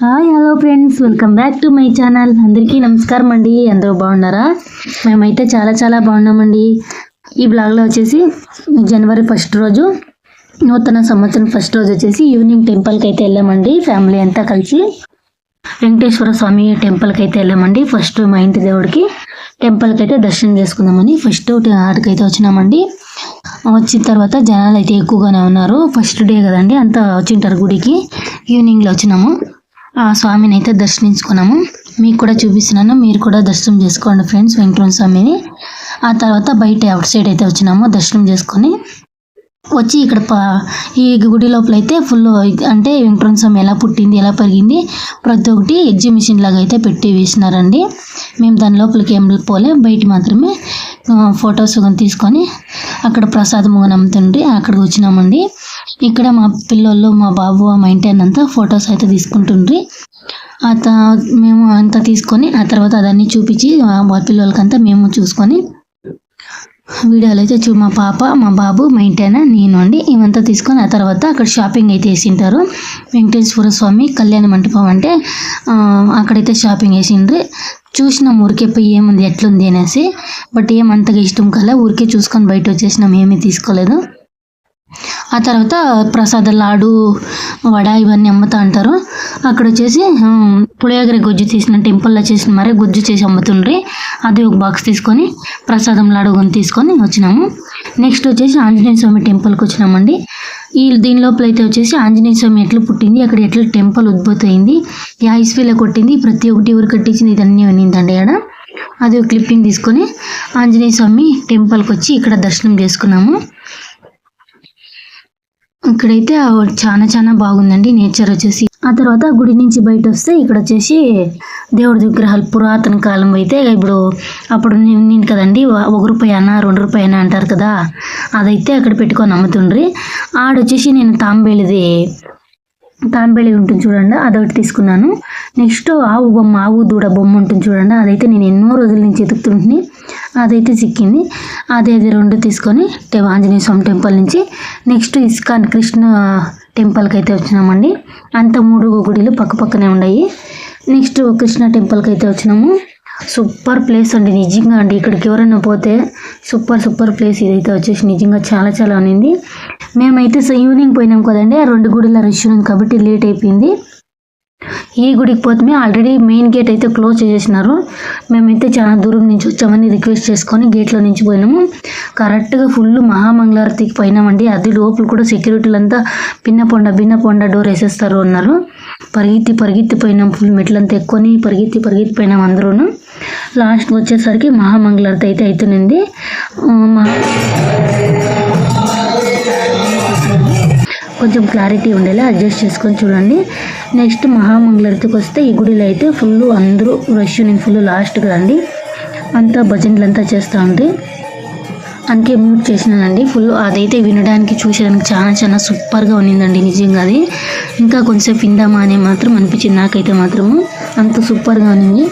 Hi hello friends welcome back to my channel అందరికీ నమస్కారం అండి. అందరూ బాగున్నారా? మేమైతే చాలా చాలా బాగున్నామండి. ఈ బ్లాగ్లో వచ్చేసి జనవరి ఫస్ట్ రోజు నూతన సంవత్సరం ఫస్ట్ రోజు వచ్చేసి ఈవినింగ్ టెంపుల్కి అయితే వెళ్ళామండి. ఫ్యామిలీ అంతా కలిసి వెంకటేశ్వర స్వామి టెంపుల్కి అయితే వెళ్ళామండి. ఫస్ట్ మా ఇంటి దేవుడికి టెంపుల్కి అయితే దర్శనం చేసుకుందామని ఫస్ట్ ఆడికైతే వచ్చినామండి. వచ్చిన తర్వాత జనాలు అయితే ఎక్కువగానే ఉన్నారు. ఫస్ట్ డే కదండి అంతా వచ్చింటారు గుడికి. ఈవినింగ్లో వచ్చినాము. ఆ స్వామిని అయితే దర్శించుకున్నాము. మీకు కూడా చూపిస్తున్నాను. మీరు కూడా దర్శనం చేసుకోండి ఫ్రెండ్స్ వెంకటరమణ స్వామిని. ఆ తర్వాత బయట అవుట్ సైడ్ అయితే వచ్చినాము దర్శనం చేసుకొని వచ్చి ఇక్కడ ఈ గుడి లోపల అయితే ఫుల్ అంటే వెంకటరమణ స్వామి ఎలా పుట్టింది ఎలా పెరిగింది ప్రతి ఒక్కటి ఎగ్జిబిషన్ లాగా అయితే పెట్టి వేసినారండి. మేము దాని లోపలికి ఏం పోలే బయట మాత్రమే ఫొటోస్ తీసుకొని అక్కడ ప్రసాదం కానీ అమ్ముతుంటే అక్కడికి వచ్చినామండి. ఇక్కడ మా పిల్లలు మా బాబు మా ఇంటి అంతా ఫొటోస్ అయితే తీసుకుంటుండ్రి. ఆ మేము అంతా తీసుకొని ఆ తర్వాత అదన్నీ చూపించి మా పిల్లలకంతా మేము చూసుకొని వీడియోలు అయితే చూ మా పాప మా బాబు మా ఇంటైనా నేను అండి. ఇవంతా తీసుకొని ఆ తర్వాత అక్కడ షాపింగ్ అయితే వేసింటారు వెంకటేశ్వర స్వామి కళ్యాణ మంటపం అంటే అక్కడైతే షాపింగ్ వేసిండ్రి చూసినాం ఊరికే పోయి ఏముంది ఎట్లుంది అనేసి బట్ ఏమంతగా ఇష్టం కల. ఊరికే చూసుకొని బయట వచ్చేసినాం ఏమీ తీసుకోలేదు. ఆ తర్వాత ప్రసాద లాడు వడ ఇవన్నీ అమ్ముతా అంటారు. అక్కడ వచ్చేసి ఉమ్, పులియోగర గుజ్జు తీసిన టెంపుల్లో చేసిన మరే గుజ్జు చేసి అమ్ముతుండ్రి. అది ఒక బాక్స్ తీసుకొని ప్రసాదం లాడు కొని తీసుకొని వచ్చినాము. నెక్స్ట్ వచ్చేసి ఆంజనేయ స్వామి టెంపుల్కి వచ్చినామండి. ఈ దీని లోపల అయితే వచ్చేసి ఆంజనేయ స్వామి ఎట్లా పుట్టింది అక్కడ ఎట్లా టెంపుల్ ఉద్భుతమైంది యా ఐస్వీలో కొట్టింది ప్రతి ఒక్కటి ఎవరు కట్టించింది ఇదన్నీ ఉన్నిందండి ఆడ. అది క్లిప్పింగ్ తీసుకొని ఆంజనేయ స్వామి టెంపుల్కి వచ్చి ఇక్కడ దర్శనం చేసుకున్నాము. ఇక్కడైతే చాలా చాలా బాగుందండి నేచర్ వచ్చేసి. ఆ తర్వాత గుడి నుంచి బయట వస్తే ఇక్కడ వచ్చేసి దేవుడి విగ్రహాలు పురాతన కాలం అయితే ఇప్పుడు అప్పుడు నేను కదండి ఒక రూపాయి అన్న రెండు రూపాయి అన్న అంటారు కదా అదైతే అక్కడ పెట్టుకొని అమ్ముతుండ్రి. ఆడొచ్చేసి నేను తాంబేలిది తాంబేళి ఉంటుంది చూడండి అదొకటి తీసుకున్నాను. నెక్స్ట్ ఆవు బొమ్మ ఆవు దూడ బొమ్మ ఉంటుంది చూడండి అదైతే నేను ఎన్నో రోజుల నుంచి ఎదుగుతుంటుంది అదైతే చిక్కింది. అదే అది రెండు తీసుకొని ఆంజనేయ స్వామి టెంపుల్ నుంచి నెక్స్ట్ ఇస్కాన్ కృష్ణ టెంపుల్కి అయితే వచ్చినామండి. అంత మూడు గుడిలు పక్క పక్కనే ఉన్నాయి నెక్స్ట్ కృష్ణ టెంపుల్కి అయితే వచ్చినాము. సూపర్ ప్లేస్ అండి నిజంగా అండి. ఇక్కడికి ఎవరైనా పోతే సూపర్ సూపర్ ప్లేస్ ఇదైతే వచ్చేసి నిజంగా చాలా చాలా ఉన్నింది మేమైతే ఈవినింగ్ పోయినాం కదండి ఆ రెండు గుడిలో రష్ ఉంది కాబట్టి లేట్ అయిపోయింది. ఈ గుడికి పోతే ఆల్రెడీ మెయిన్ గేట్ అయితే క్లోజ్ చేసేసినారు. మేమైతే చాలా దూరం నుంచి వచ్చామని రిక్వెస్ట్ చేసుకొని గేట్లో నుంచి పోయినాము. కరెక్ట్గా ఫుల్ మహామంగళారతికి పోయినామండి. అది లోపల కూడా సెక్యూరిటీలు అంతా పిన్న పొండ డోర్ వేసేస్తారు అన్నారు. పరిగెత్తి పరిగెత్తి పోయినాం. ఫుల్ మెట్లంతా ఎక్కువని పరిగెత్తి పరిగెత్తి పోయినాం అందరూ లాస్ట్ వచ్చేసరికి మహామంగళారతి అయితే అవుతుంది మహా కొంచెం క్లారిటీ ఉండేలా అడ్జస్ట్ చేసుకొని చూడండి. నెక్స్ట్ మహామంగళారతికి వస్తే ఈ గుడిలో అయితే ఫుల్ అందరూ రష్ నేను ఫుల్ లాస్ట్కి రండి. అంతా భజనలు అంతా చేస్తూ ఉంది. అందుకే మ్యూట్ చేసినానండి. ఫుల్ అదైతే వినడానికి చూసేదానికి చాలా చాలా సూపర్గా ఉన్నిందండి నిజంగా అది. ఇంకా కొంచెం విందామా అని మాత్రం అనిపించింది నాకైతే మాత్రము. అంత సూపర్గా ఉన్నింది.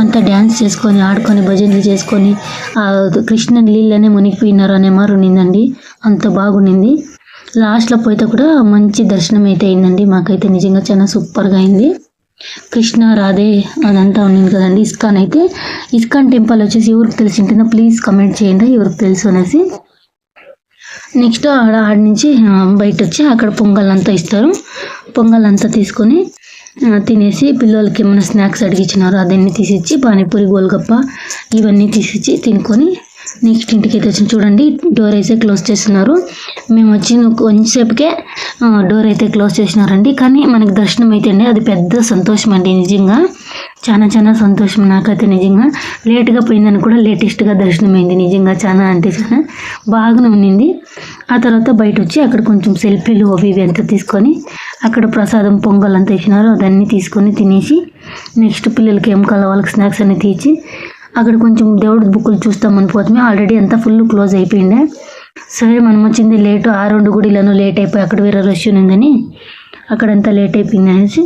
అంత డ్యాన్స్ చేసుకొని ఆడుకొని భజనలు చేసుకొని కృష్ణ నీళ్ళనే మునిగిపోయినారు అనే మారు ఉన్నిందండి. అంత బాగుండింది లాస్ట్లో పోయితే కూడా మంచి దర్శనం అయితే అయిందండి. మాకైతే నిజంగా చాలా సూపర్గా అయింది. కృష్ణ రాధే అదంతా ఉండింది కదండి. ఇస్కాన్ అయితే ఇస్కాన్ టెంపుల్ వచ్చేసి ఎవరికి తెలిసి ఉంటుందో ప్లీజ్ కమెంట్ చేయండి. ఎవరికి తెలుసు అనేసి. నెక్స్ట్ ఆడ ఆడ నుంచి బయట వచ్చి అక్కడ పొంగల్ అంతా ఇస్తారు. పొంగల్ అంతా తీసుకొని తినేసి పిల్లలకి ఏమైనా స్నాక్స్ అడిగించినారు అదన్నీ తీసిచ్చి పానీపూరి గోల్గప్ప ఇవన్నీ తీసిచ్చి తినుకొని నెక్స్ట్ ఇంటికి అయితే వచ్చి. చూడండి డోర్ అయితే క్లోజ్ చేస్తున్నారు. మేము వచ్చిన కొంచెంసేపుకే డోర్ అయితే క్లోజ్ చేసినారండి. కానీ మనకి దర్శనం అయితే అండి అది పెద్ద సంతోషం అండి నిజంగా. చాలా చాలా సంతోషం నాకైతే నిజంగా. లేట్గా పోయిందని కూడా లేటెస్ట్గా దర్శనం అయింది నిజంగా చాలా అంటే చాలా బాగానే ఉన్నింది. ఆ తర్వాత బయట వచ్చి అక్కడ కొంచెం సెల్ఫీలు అవి ఇవి అంతా తీసుకొని అక్కడ ప్రసాదం పొంగల్ అంతా ఇచ్చినారు. అదన్నీ తీసుకొని తినేసి నెక్స్ట్ పిల్లలకి ఏం కావాలో వాళ్ళకి స్నాక్స్ అన్నీ తీసి అక్కడ కొంచెం దేవుడి బుక్కులు చూస్తామని పోతే ఆల్రెడీ అంతా ఫుల్ క్లోజ్ అయిపోయిండే సరే మనం వచ్చింది లేటు. ఆ రెండు గుడిలను లేట్ అయిపోయి అక్కడ వేరే రష్ ఉందని అక్కడంతా లేట్ అయిపోయింది అనేసి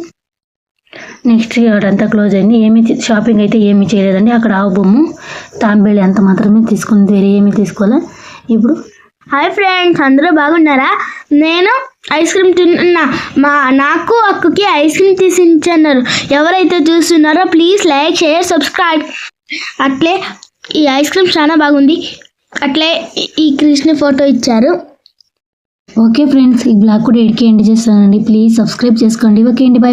నెక్స్ట్ అక్కడంతా క్లోజ్ అయింది. ఏమి షాపింగ్ అయితే ఏమీ చేయలేదండి. అక్కడ ఆవు బొమ్మ తాంబేళి అంత మాత్రమే తీసుకుంది. వేరే ఏమీ తీసుకోలే. ఇప్పుడు హాయ్ ఫ్రెండ్స్ అందరూ బాగున్నారా? నేను ఐస్ క్రీమ్ తిన్నా. మా నాకు అక్కకి ఐస్ క్రీమ్ తీసి ఇచ్చన్నారు ఎవరైతే చూస్తున్నారో ప్లీజ్ లైక్ షేర్ సబ్స్క్రైబ్. అట్లే ఈ ఐస్ క్రీమ్ చాలా బాగుంది. అట్లే ఈ- కృష్ణ ఫోటో ఇచ్చారు. ఓకే ఫ్రెండ్స్ ఈ బ్లాగ్ కూడా ఎడికి ఎండ్ చేస్తానండి. ప్లీజ్ సబ్స్క్రైబ్ చేసుకోండి. ఓకే అండి బాయ్.